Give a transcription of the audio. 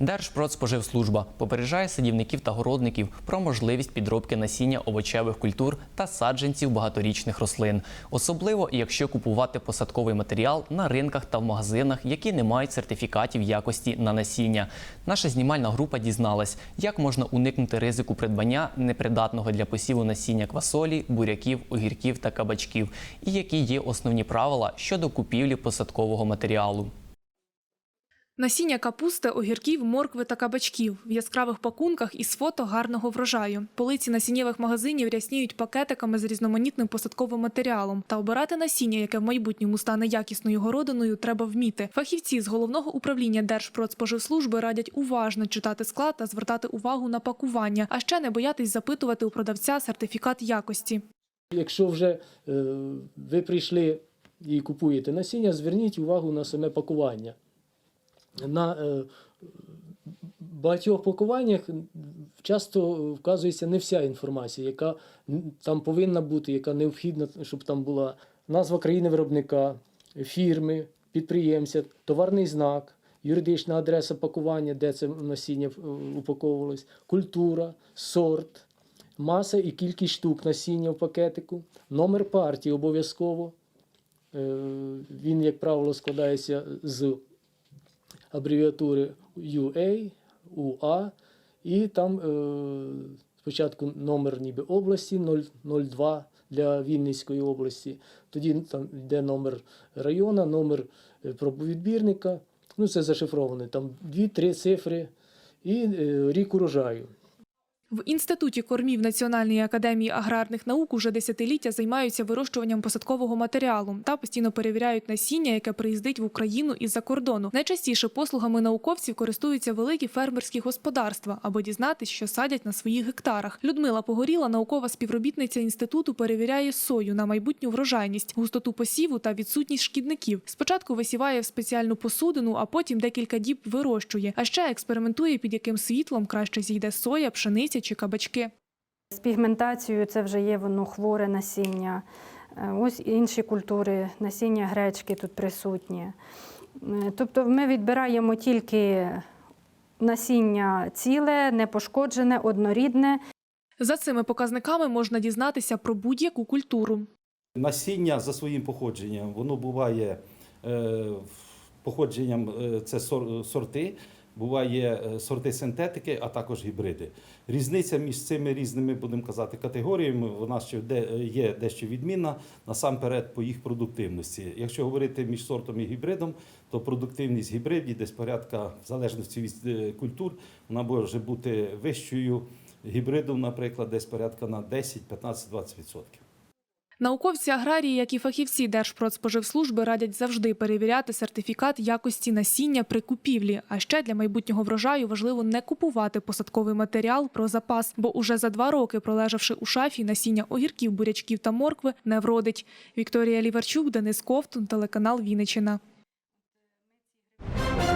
Держпродспоживслужба попереджає садівників та городників про можливість підробки насіння овочевих культур та саджанців багаторічних рослин, особливо якщо купувати посадковий матеріал на ринках та в магазинах, які не мають сертифікатів якості на насіння. Наша знімальна група дізналась, як можна уникнути ризику придбання непридатного для посіву насіння квасолі, буряків, огірків та кабачків, і які є основні правила щодо купівлі посадкового матеріалу. Насіння капусти, огірків, моркви та кабачків в яскравих пакунках із фото гарного врожаю. Полиці насіннєвих магазинів рясніють пакетиками з різноманітним посадковим матеріалом. Та обирати насіння, яке в майбутньому стане якісною городиною, треба вміти. Фахівці з головного управління Держпродспоживслужби радять уважно читати склад та звертати увагу на пакування, а ще не боятись запитувати у продавця сертифікат якості. Якщо вже е, ви прийшли і купуєте насіння, зверніть увагу на саме пакування. На е, багатьох пакуваннях часто вказується не вся інформація, яка там повинна бути, яка необхідна, щоб там була назва країни виробника, фірми, підприємця, товарний знак, юридична адреса пакування, де це насіння е, упаковувалось, культура, сорт, маса і кількість штук насіння в пакетику, номер партії обов'язково. Е, Він, як правило, складається з абревіатури UA, UA, і там е, спочатку номер ніби області 002 для Вінницької області, тоді там йде номер району, номер е, пробовідбірника, ну це зашифровано, там 2-3 цифри. І е, рік урожаю. В інституті кормів Національної академії аграрних наук уже десятиліття займаються вирощуванням посадкового матеріалу та постійно перевіряють насіння, яке приїздить в Україну із-за кордону. Найчастіше послугами науковців користуються великі фермерські господарства, аби дізнатись, що садять на своїх гектарах. Людмила Погоріла, наукова співробітниця інституту, перевіряє сою на майбутню врожайність, густоту посіву та відсутність шкідників. Спочатку висіває в спеціальну посудину, а потім декілька діб вирощує. А ще експериментує, під яким світлом краще зійде соя, пшениця чи кабачки. З пігментацією це вже є воно хворе насіння. Е, Ось інші культури, насіння гречки тут присутні. Е, Тобто ми відбираємо тільки насіння ціле, непошкоджене, однорідне. За цими показниками можна дізнатися про будь-яку культуру. Насіння за своїм походженням, воно буває е, походженням це сор- сорти, буває е, сорти синтетики, а також гібриди. Різниця між цими різними, будемо казати, категоріями, вона ще де- є дещо відмінна, насамперед по їх продуктивності. Якщо говорити між сортом і гібридом, то продуктивність гібридів десь порядка, в залежності від е, культур, вона може бути вищою. Гібридом, наприклад, десь порядка на 10, 15, 20%. Науковці аграрії, як і фахівці Держпродспоживслужби, радять завжди перевіряти сертифікат якості насіння при купівлі. А ще для майбутнього врожаю важливо не купувати посадковий матеріал про запас, бо уже за два роки, пролежавши у шафі, насіння огірків, бурячків та моркви не вродить. Вікторія Ліварчук, Денис Ковтун, телеканал Вінниччина.